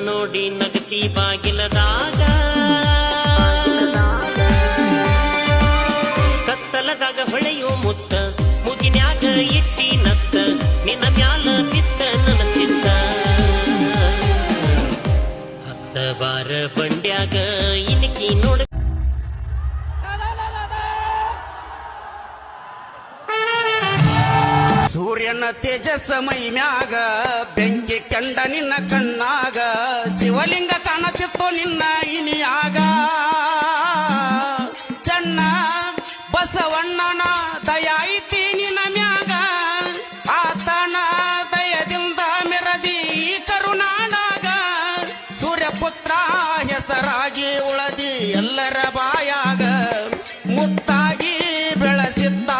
ನೋಡಿ ನಗತಿ ಬಾಗಿಲದಾಗ. ಕತ್ತಲದಾಗ ಹೊಳೆಯೋ ಮುತ್ತ, ಮುಗಿನ್ಯಾಗ ಇಟ್ಟಿ ನತ್ತ, ನಿನ್ನ ಮ್ಯಾಲ ಬಿತ್ತ ನನ್ನ ಚಿತ್ತ. ಹತ್ತ ಬಾರ ಬಂಡ್ಯಾಗ ಇನಕಿ ನೋಡ ಸೂರ್ಯನ ತೇಜಸ್ಸಮೈ ಮ್ಯಾಗ, ಬೆಂಕಿ ಕಂಡ ನಿನ್ನ ಕಣ್ಣ ಶಿವಲಿಂಗ ಕಾಣುತ್ತಿತ್ತು ನಿನ್ನ ಇನಿಯಾಗ. ಚಣ್ಣ ಬಸವಣ್ಣನ ದಯ ಐತಿ ನಿನ್ನ ಮ್ಯಾಗ. ಆತನ ದಯದಿಂದ ಮೆರದಿ ಕರುನಾಡಾಗ. ಸೂರ್ಯಪುತ್ರ ಹೆಸರಾಗಿ ಉಳದಿ ಎಲ್ಲರ ಬಾಯಾಗ. ಮುತ್ತಾಗಿ ಬೆಳೆಸಿದ್ದ